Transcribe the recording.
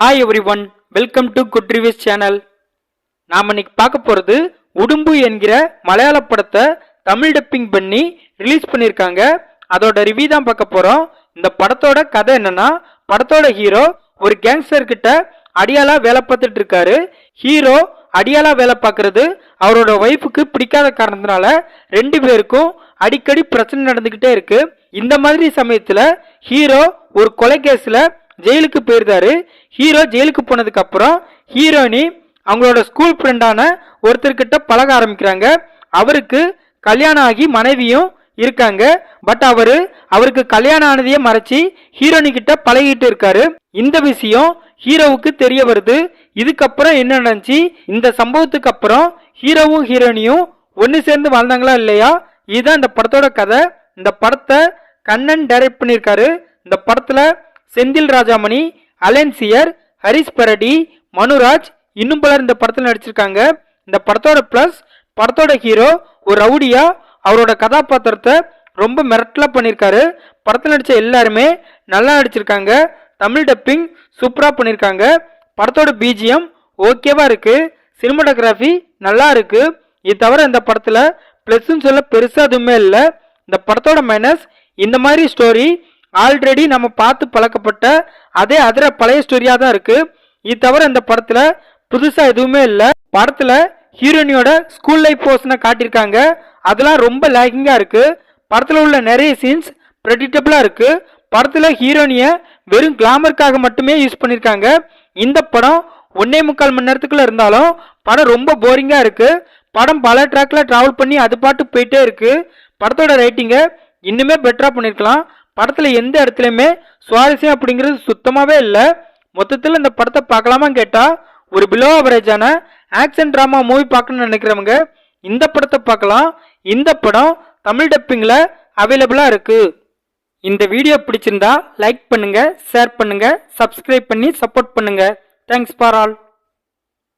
Hi every welcome to good reviews channel நாம் இன்னைக்கு பார்க்க போகிறது உடும்பு என்கிற மலையாள படத்தை தமிழ் டப்பிங் பண்ணி ரிலீஸ் பண்ணியிருக்காங்க. அதோட ரிவ்யூ தான் பார்க்க போகிறோம் இந்த படத்தோட கதை என்னன்னா படத்தோட ஹீரோ ஒரு கேங்ஸ்டர் கிட்ட அடியாளா வேலை பார்த்துட்டு இருக்காரு. ஹீரோ அடியாளா வேலை பார்க்கறது அவரோட ஒய்ஃபுக்கு பிடிக்காத காரணத்தினால ரெண்டு பேருக்கும் அடிக்கடி பிரச்சனை நடந்துக்கிட்டே இருக்கு. இந்த மாதிரி சமயத்தில் ஹீரோ ஒரு கொலை கேஸில் ஜெயிலுக்கு போயிருந்தாரு. ஹீரோ ஜெயிலுக்கு போனதுக்கு அப்புறம் ஹீரோயினி அவங்களோட ஸ்கூல் ஃப்ரெண்டான ஒருத்தர்கிட்ட பழக ஆரம்பிக்கிறாங்க. அவருக்கு கல்யாணம் ஆகி மனைவியும் இருக்காங்க. பட் அவரு அவருக்கு கல்யாணம் ஆனதையே மறைச்சி ஹீரோனி கிட்ட பழகிட்டு இருக்காரு. இந்த விஷயம் ஹீரோவுக்கு தெரிய வருது. இதுக்கப்புறம் என்ன நடந்துச்சு? இந்த சம்பவத்துக்கு அப்புறம் ஹீரோவும் ஹீரோனியும் ஒன்று சேர்ந்து வாழ்ந்தாங்களா இல்லையா? இதுதான் இந்த படத்தோட கதை. இந்த படத்தை கண்ணன் டைரக்ட் பண்ணியிருக்காரு. இந்த படத்தில் செந்தில் ராஜாமணி அலென்சியர் ஹரிஸ் பரடி மனுராஜ் இன்னும் பலர் இந்த படத்தில் நடிச்சிருக்காங்க. இந்த படத்தோட ப்ளஸ் படத்தோட ஹீரோ ஒரு ரவுடியா அவரோட கதாபாத்திரத்தை ரொம்ப மிரட்டலாக பண்ணியிருக்காரு படத்தில் நடித்த எல்லாருமே நல்லா நடிச்சிருக்காங்க. தமிழ் டப்பிங் சூப்பராக பண்ணியிருக்காங்க படத்தோட பிஜிஎம் ஓகேவாக இருக்குது சினிமாட்டோகிராஃபி நல்லா இருக்குது இது தவிர இந்த படத்தில் ப்ளஸ்ன்னு சொல்ல பெருசாக எதுவுமே இல்லை. இந்த படத்தோட மைனஸ் இந்த மாதிரி ஸ்டோரி ஆல்ரெடி நம்ம பார்த்து பழக்கப்பட்ட அதே அதிர பழைய ஸ்டோரியாக தான் இருக்கு. இது தவிர இந்த படத்தில் புதுசாக எதுவுமே இல்லை. படத்தில் ஹீரோனியோட ஸ்கூல் லைஃப் போர்ஷனை காட்டியிருக்காங்க. அதெல்லாம் ரொம்ப லேக்கிங்காக இருக்குது படத்தில் உள்ள நிறைய சீன்ஸ் ப்ரெடிக்டபிளாக இருக்குது படத்தில் ஹீரோனியை வெறும் கிளாமருக்காக மட்டுமே யூஸ் பண்ணியிருக்காங்க. இந்த படம் ஒன்னே முக்கால் மணி நேரத்துக்குள்ளே இருந்தாலும் படம் ரொம்ப போரிங்காக இருக்குது படம் பல ட்ராக்கில் ட்ராவல் பண்ணி அது பாட்டு போயிட்டே இருக்குது படத்தோட ரைட்டிங்கை இன்னுமே பெட்டராக பண்ணியிருக்கலாம். படத்தில் எந்த இடத்துலையுமே சுவாரஸ்யம் அப்படிங்கிறது சுத்தமாகவே இல்லை. மொத்தத்தில் இந்த படத்தை பார்க்கலாமான்னு கேட்டால் ஒரு பிலோ அவரேஜான ஆக்ஷன் ட்ராமா மூவி பார்க்கணும்னு நினைக்கிறவங்க இந்த படத்தை பார்க்கலாம். இந்த படம் தமிழ் டப்பிங்கில் அவைலபிளாக இருக்குது இந்த வீடியோ பிடிச்சிருந்தா லைக் பண்ணுங்கள் ஷேர் பண்ணுங்கள் சப்ஸ்கிரைப் பண்ணி சப்போர்ட் பண்ணுங்கள் தேங்க்ஸ் ஃபார் ஆல்